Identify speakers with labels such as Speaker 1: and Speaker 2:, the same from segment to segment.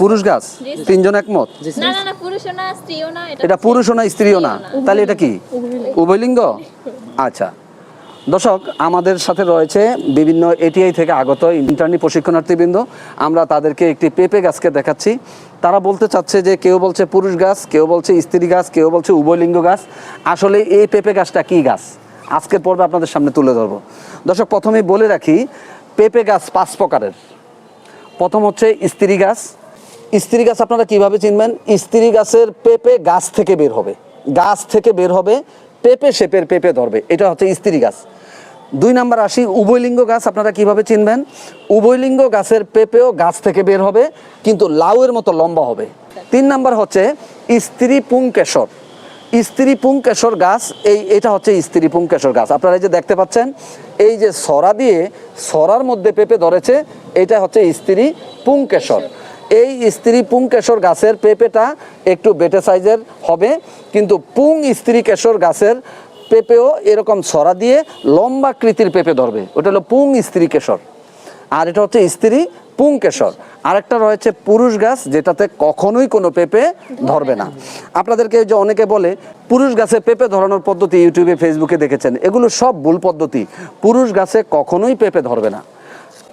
Speaker 1: পুরুষ গাছ।
Speaker 2: তিনজন একমত?
Speaker 1: না না না না স্ত্রীও না
Speaker 2: এটা পুরুষও না স্ত্রীও না? তাহলে এটা কি? উভয়লিঙ্গ। আচ্ছা। দর্শক আমাদের সাথে রয়েছে বিভিন্ন এটিআই থেকে আগত ইন্টার্নি প্রশিক্ষণার্থীবৃন্দ। আমরা তাদেরকে একটি পেঁপে গাছকে দেখাচ্ছি। তারা বলতে চাচ্ছে যে কেউ বলছে পুরুষ গাছ কেউ বলছে স্ত্রী গাছ কেউ বলছে উভয়লিঙ্গ গাছ। আসলে এই পেঁপে গাছটা কি গাছ? আজকের পর্বে আপনাদের সামনে তুলে ধরবো। দর্শক প্রথমে বলে রাখি পেঁপে গাছ পাঁচ প্রকারের। প্রথম হচ্ছে স্ত্রী গাছ। স্ত্রী গাছ আপনারা কীভাবে চিনবেন? স্ত্রী গাছের পেঁপে গাছ থেকে বের হবে। গাছ থেকে বের হবে, পেঁপে শেপের পেঁপে ধরবে। এটা হচ্ছে স্ত্রী গাছ। দুই নাম্বার আসি, উভয়লিঙ্গ গাছ আপনারা কীভাবে চিনবেন? উভয়লিঙ্গ গাছের পেঁপেও গাছ থেকে বের হবে, কিন্তু লাউয়ের মতো লম্বা হবে। তিন নাম্বার হচ্ছে স্ত্রী পুংকেশর। স্ত্রী পুংকেশর গাছ, এই এটা হচ্ছে স্ত্রী পুংকেশর গাছ। আপনারা এই যে দেখতে পাচ্ছেন, এই যে সরা দিয়ে সরার মধ্যে পেঁপে ধরেছে এটা হচ্ছে স্ত্রী পুংকেশর। এই স্ত্রী পুংকেশর গাছের পেঁপেটা একটু বেটে সাইজের হবে, কিন্তু পুং স্ত্রী কেশর গাছের পেঁপেও এরকম সরা দিয়ে লম্বা কৃতির পেঁপে ধরবে। ওটা হলো পুং স্ত্রী কেশর। আর এটা হচ্ছে স্ত্রী পুংকেশর। আরেকটা রয়েছে পুরুষ গাছ, যেটাতে কখনোই কোনো পেঁপে ধরবে না। আপনাদেরকে যে অনেকে বলে, পুরুষ গাছে পেঁপে ধরানোর পদ্ধতি ইউটিউবে, ফেসবুকে দেখেছেন। এগুলো সব ভুল পদ্ধতি। পুরুষ গাছে কখনোই পেঁপে ধরবে না।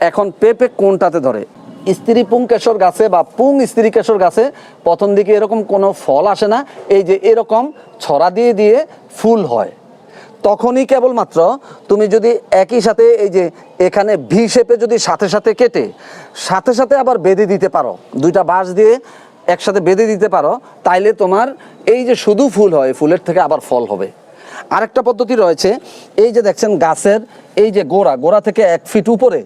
Speaker 2: এখন পেঁপে কোনটাতে ধরে? স্ত্রী পুং কেশর গাছে বা পুং স্ত্রী কেশর গাছে প্রথম দিকে এরকম কোনো ফল আসে না, এই যে এরকম ছড়া দিয়ে দিয়ে ফুল হয়। তখনই কেবলমাত্র তুমি যদি একই সাথে এই যে এখানে ভি শেপে যদি সাথে সাথে কেটে, সাথে সাথে আবার বেঁধে দিতে পারো, দুইটা বাঁশ দিয়ে একসাথে বেঁধে দিতে পারো, তাইলে তোমার এই যে শুধু ফুল হয়, ফুলের থেকে আবার ফল হবে। আরেকটা পদ্ধতি রয়েছে, এই যে দেখছেন গাছের এই যে গোড়া গোড়া থেকে এক ফিট উপরে,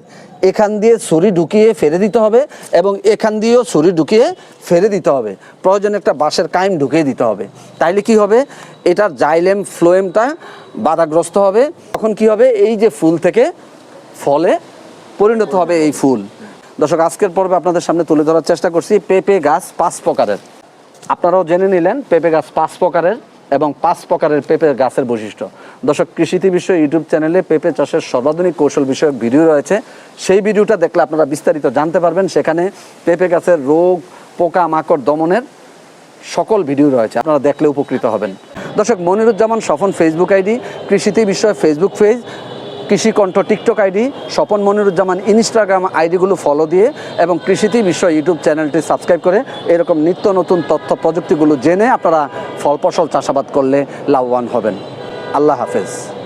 Speaker 2: এখান দিয়ে ছুরি ঢুকিয়ে ফেলে দিতে হবে এবং এখান দিয়েও ছুরি ঢুকিয়ে ফেলে দিতে হবে। প্রয়োজনে একটা বাঁশের কাইম ঢুকিয়ে দিতে হবে। তাইলে কি হবে? এটার জাইলেম ফ্লোয়েমটা বাধাগ্রস্ত হবে। তখন কি হবে? এই যে ফুল থেকে ফলে পরিণত হবে এই ফুল। দর্শক, আজকের পর্বে আপনাদের সামনে তুলে ধরার চেষ্টা করছি পেঁপে গাছ পাঁচ প্রকারের। আপনারাও জেনে নিলেন, পেঁপে গাছ পাঁচ প্রকারের। এবং পাঁচ প্রকারের পেঁপে গাছের বৈশিষ্ট্য। দর্শক, কৃষিতে বিষয় ইউটিউব চ্যানেলে পেঁপে চাষের সর্বাধুনিক কৌশল বিষয়ক ভিডিও রয়েছে। সেই ভিডিওটা দেখলে আপনারা বিস্তারিত জানতে পারবেন। সেখানে পেঁপে গাছের রোগ পোকা মাকড় দমনের সকল ভিডিও রয়েছে। আপনারা দেখলে উপকৃত হবেন। দর্শক, মনিরুজ্জামান স্বপন ফেসবুক আইডি, কৃষিতে বিষয় Facebook page Krishi Kantha TikTok ID, Swapan Moniruzzaman Instagram আইডিগুলো follow দিয়ে এবং কৃষিতে বিষয় ইউটিউব চ্যানেলটি সাবস্ক্রাইব করে এরকম নিত্য নতুন তথ্য প্রযুক্তিগুলো জেনে আপনারা ফল ফসল চাষাবাদ করলে লাভবান হবেন। আল্লাহ হাফেজ।